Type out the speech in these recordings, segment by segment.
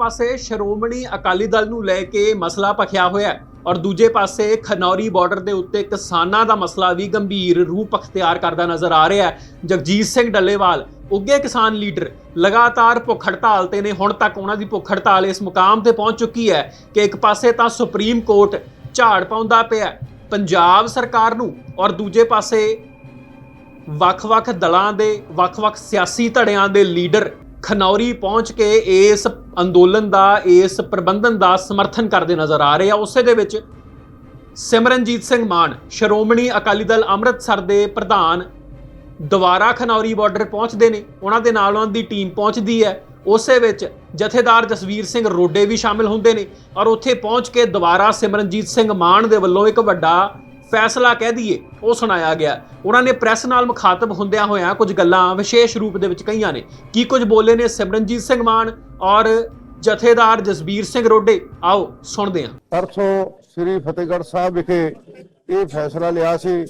ਪਾਸੇ ਸ਼੍ਰੋਮਣੀ ਅਕਾਲੀ ਦਲ ਨੂੰ ਲੈ ਕੇ ਮਸਲਾ ਭਖਿਆ ਹੋਇਆ ਔਰ ਦੂਜੇ ਪਾਸੇ ਖਨੌਰੀ ਬਾਰਡਰ ਦੇ ਉੱਤੇ ਕਿਸਾਨਾਂ ਦਾ ਮਸਲਾ ਵੀ ਗੰਭੀਰ ਰੂਪ ਅਖਤਿਆਰ ਕਰਦਾ ਨਜ਼ਰ ਆ ਰਿਹਾ ਹੈ। ਜਗਜੀਤ ਸਿੰਘ ਡੱਲੇਵਾਲ ਉੱਗੇ ਕਿਸਾਨ ਲੀਡਰ, ਲਗਾਤਾਰ ਭੁੱਖ ਹੜਤਾਲ ਤੇ ਨੇ, ਹੁਣ ਤੱਕ ਉਹਨਾਂ ਦੀ ਭੁੱਖ ਹੜਤਾਲ ਇਸ ਮੁਕਾਮ ਤੇ ਪਹੁੰਚ ਚੁੱਕੀ ਹੈ ਕਿ ਇੱਕ ਪਾਸੇ ਤਾਂ ਸੁਪਰੀਮ ਕੋਰਟ ਝਾੜ ਪਾਉਂਦਾ ਪਿਆ ਪੰਜਾਬ ਸਰਕਾਰ ਨੂੰ ਔਰ ਦੂਜੇ ਪਾਸੇ ਵੱਖ-ਵੱਖ ਦਲਾਂ ਦੇ, ਵੱਖ-ਵੱਖ ਸਿਆਸੀ ਧੜਿਆਂ ਦੇ ਲੀਡਰ ਖਨੌਰੀ ਪਹੁੰਚ ਕੇ ਇਸ ਅੰਦੋਲਨ ਦਾ, ਇਸ ਪ੍ਰਬੰਧਨ ਦਾ ਸਮਰਥਨ ਕਰਦੇ ਨਜ਼ਰ ਆ ਰਹੇ ਆ। ਉਸੇ ਦੇ ਵਿੱਚ ਸਿਮਰਨਜੀਤ ਸਿੰਘ ਮਾਨ, ਸ਼੍ਰੋਮਣੀ ਅਕਾਲੀ ਦਲ ਅੰਮ੍ਰਿਤਸਰ ਦੇ ਪ੍ਰਧਾਨ ਦੁਬਾਰਾ ਖਨੌਰੀ ਬਾਰਡਰ ਪਹੁੰਚਦੇ ਨੇ। ਉਹਨਾਂ ਦੇ ਨਾਲ ਉਹਨਾਂ ਦੀ ਟੀਮ ਪਹੁੰਚਦੀ ਹੈ। ਉਸੇ ਵਿੱਚ ਜਥੇਦਾਰ ਜਸਵੀਰ ਸਿੰਘ ਰੋਡੇ ਵੀ ਸ਼ਾਮਿਲ ਹੁੰਦੇ ਨੇ। ਔਰ ਉੱਥੇ ਪਹੁੰਚ ਕੇ ਦੁਬਾਰਾ ਸਿਮਰਨਜੀਤ ਸਿੰਘ ਮਾਨ ਦੇ ਵੱਲੋਂ ਇੱਕ ਵੱਡਾ ਫੈਸਲਾ ਕਹਿ ਦਈਏ, ਉਹ ਸੁਣਾਇਆ ਗਿਆ। ਉਹਨਾਂ ਨੇ ਪ੍ਰੈਸ ਨਾਲ ਮੁਖਾਤਬ ਹੁੰਦਿਆਂ ਹੋਇਆਂ ਕੁਝ ਗੱਲਾਂ ਵਿਸ਼ੇਸ਼ ਰੂਪ ਦੇ ਵਿੱਚ ਕਹੀਆਂ ਨੇ। ਕੀ ਕੁਝ ਬੋਲੇ ਨੇ ਸਿਮਰਨਜੀਤ ਸਿੰਘ ਮਾਨ ਔਰ ਜਥੇਦਾਰ ਜਸਵੀਰ ਸਿੰਘ ਰੋਡੇ? ਆਓ, ਸੁਣਦੇ ਹਾਂ। ਪਰਸੋਂ ਸ੍ਰੀ ਫਤਿਹਗੜ੍ਹ ਸਾਹਿਬ ਵਿਖੇ ਇਹ ਫੈਸਲਾ ਲਿਆ ਸੀ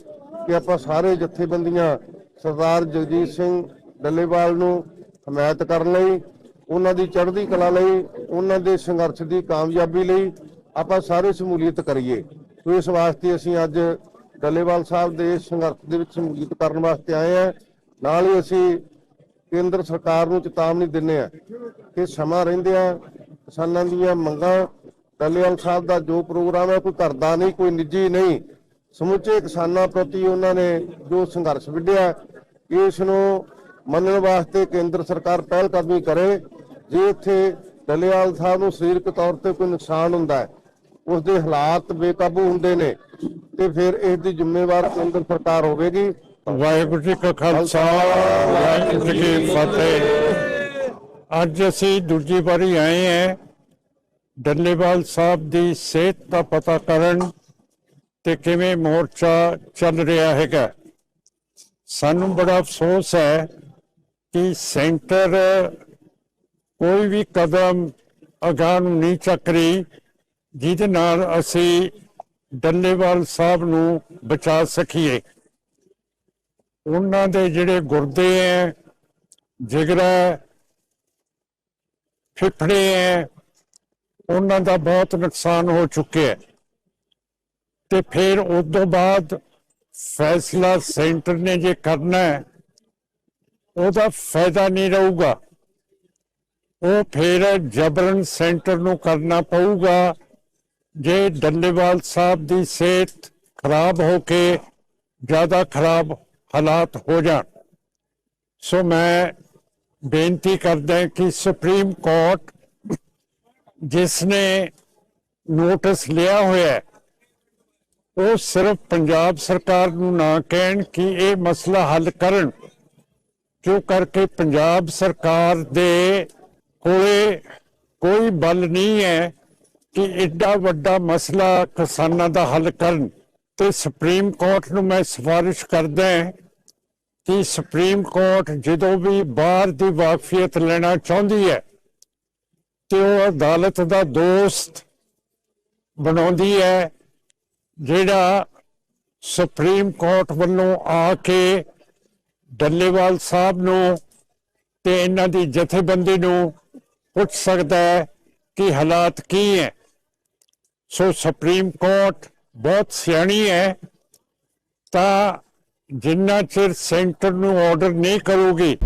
ਕਿ ਆਪਾਂ ਸਾਰੇ ਜਥੇਬੰਦੀਆਂ, ਸਰਦਾਰ ਜਗਜੀਤ ਸਿੰਘ ਡੱਲੇਵਾਲ ਨੂੰ ਹਮਾਇਤ ਕਰਨ ਲਈ, ਉਹਨਾਂ ਦੀ ਚੜ੍ਹਦੀ ਕਲਾ ਲਈ, ਉਹਨਾਂ ਦੇ ਸੰਘਰਸ਼ ਦੀ ਕਾਮਯਾਬੀ ਲਈ ਆਪਾਂ ਸਾਰੇ ਸ਼ਮੂਲੀਅਤ ਕਰੀਏ। ਸੋ ਇਸ ਵਾਸਤੇ ਅਸੀਂ ਅੱਜ ਡੱਲੇਵਾਲ ਸਾਹਿਬ ਦੇ ਸੰਘਰਸ਼ ਦੇ ਵਿੱਚ ਸ਼ਮੂਲੀਅਤ ਕਰਨ ਵਾਸਤੇ ਆਏ ਹਾਂ। ਨਾਲ ਹੀ ਅਸੀਂ ਕੇਂਦਰ ਸਰਕਾਰ ਨੂੰ ਚੇਤਾਵਨੀ ਦਿੰਦੇ ਆ ਕਿ ਸਮਾਂ ਰਹਿੰਦੇ ਆ, ਕਿਸਾਨਾਂ ਦੀਆਂ ਮੰਗਾਂ, ਡੱਲੇਵਾਲ ਸਾਹਿਬ ਦਾ ਜੋ ਪ੍ਰੋਗਰਾਮ ਹੈ ਕੋਈ ਘਰ ਨਹੀਂ, ਕੋਈ ਨਿੱਜੀ ਨਹੀਂ, ਸਮੁੱਚੇ ਕਿਸਾਨਾਂ ਪ੍ਰਤੀ ਉਹਨਾਂ ਨੇ ਜੋ ਸੰਘਰਸ਼ ਵਿੱਢਿਆ, ਇਸ ਨੂੰ ਮੰਨਣ ਵਾਸਤੇ ਕੇਂਦਰ ਸਰਕਾਰ ਪਹਿਲ ਕਦਮੀ ਕਰੇ, ਜੇ ਇੱਥੇ ਡੱਲੇਵਾਲ ਸਾਹਿਬ ਨੂੰ ਸਰੀਰਕ ਤੌਰ ਤੇ ਕੋਈ ਨੁਕਸਾਨ ਹੁੰਦਾ ਹੈ ਉਸ ਦੇ ਹਾਲਾਤ ਬੇਕਾਬੂ ਹੁੰਦੇ ਨੇ ਤੇ ਫਿਰ ਇਸ ਦੀ ਜ਼ਿੰਮੇਵਾਰ ਕੇਂਦਰ ਸਰਕਾਰ ਹੋਵੇਗੀ। ਵਾਹਿਗੁਰੂ ਜੀ ਕਾ ਖਾਲਸਾ, ਵਾਹਿਗੁਰੂ ਜੀ ਕੀ ਫਤਿਹ। ਅੱਜ ਅਸੀਂ ਦੂਜੀ ਵਾਰੀ ਆਏ ਹਾਂ ਡੱਲੇਵਾਲ ਸਾਹਿਬ ਦੀ ਸਿਹਤ ਦਾ ਪਤਾ ਕਰਨ ਤੇ ਕਿਵੇਂ ਮੋਰਚਾ ਚੱਲ ਰਿਹਾ ਹੈਗਾ। ਸਾਨੂੰ ਬੜਾ ਅਫਸੋਸ ਹੈ ਕਿ ਸੈਂਟਰ ਕੋਈ ਵੀ ਕਦਮ ਅਗਾਂਹ ਨੂੰ ਨਹੀਂ ਚੱਕ ਰਹੀ। ਜਿਹਦੇ ਨਾਲ ਅਸੀਂ ਡੱਲੇਵਾਲ ਸਾਹਿਬ ਨੂੰ ਬਚਾ ਸਕੀਏ। ਉਹਨਾਂ ਦੇ ਜਿਹੜੇ ਗੁਰਦੇ ਹੈ ਜਿਗਰਾ, ਫਿਫੜੇ ਫੇਫੜੇ ਹੈ ਉਹਨਾਂ ਦਾ ਬਹੁਤ ਨੁਕਸਾਨ ਹੋ ਚੁੱਕਿਆ ਤੇ ਫਿਰ ਉਸ ਤੋਂ ਬਾਅਦ ਫੈਸਲਾ ਸੈਂਟਰ ਨੇ ਜੇ ਕਰਨਾ ਹੈ, ਉਹਦਾ ਫਾਇਦਾ ਨਹੀਂ ਰਹੂਗਾ। ਉਹ ਫਿਰ ਜਬਰਨ ਸੈਂਟਰ ਨੂੰ ਕਰਨਾ ਪਊਗਾ। ਜੇ ਡੰਡੇਵਾਲ ਸਾਹਿਬ ਦੀ ਸਿਹਤ ਖਰਾਬ ਹੋ ਕੇ ਜ਼ਿਆਦਾ ਖਰਾਬ ਹਾਲਾਤ ਹੋ ਜਾਣ, ਸੋ ਮੈਂ ਬੇਨਤੀ ਕਰਦਾ ਕਿ ਸੁਪਰੀਮ ਕੋਰਟ ਜਿਸ ਨੇ ਨੋਟਿਸ ਲਿਆ ਹੋਇਆ ਉਹ ਸਿਰਫ ਪੰਜਾਬ ਸਰਕਾਰ ਨੂੰ ਨਾ ਕਹਿਣ ਕਿ ਇਹ ਮਸਲਾ ਹੱਲ ਕਰਨ ਜੋ ਕਰਕੇ ਪੰਜਾਬ ਸਰਕਾਰ ਦੇ ਕੋਲੇ ਕੋਈ ਬਲ ਨਹੀਂ ਹੈ ਕਿ ਐਡਾ ਵੱਡਾ ਮਸਲਾ ਕਿਸਾਨਾਂ ਦਾ ਹੱਲ ਕਰਨ ਤੇ ਸੁਪਰੀਮ ਕੋਰਟ ਨੂੰ ਮੈਂ ਸਿਫਾਰਿਸ਼ ਕਰਦਾ ਕਿ ਸੁਪਰੀਮ ਕੋਰਟ ਜਦੋਂ ਵੀ ਬਾਹਰ ਦੀ ਵਾਕਫੀਅਤ ਲੈਣਾ ਚਾਹੁੰਦੀ ਹੈ ਤੇ ਉਹ ਅਦਾਲਤ ਦਾ ਦੋਸਤ ਬਣਾਉਂਦੀ ਹੈ, ਜਿਹੜਾ ਸੁਪਰੀਮ ਕੋਰਟ ਵੱਲੋਂ ਆ ਕੇ ਡੱਲੇਵਾਲ ਸਾਹਿਬ ਨੂੰ ਤੇ ਇਹਨਾਂ ਦੀ ਜਥੇਬੰਦੀ ਨੂੰ ਪੁੱਛ ਸਕਦਾ ਹੈ ਕਿ ਹਾਲਾਤ ਕੀ ਹੈ। ਸੋ ਸੁਪਰੀਮ ਕੋਰਟ ਬਹੁਤ ਸਿਆਣੀ ਹੈ ਤਾਂ ਜਿੰਨਾ ਚਿਰ ਸੈਂਟਰ ਨੂੰ ਆਰਡਰ ਨਹੀਂ ਕਰੂਗੀ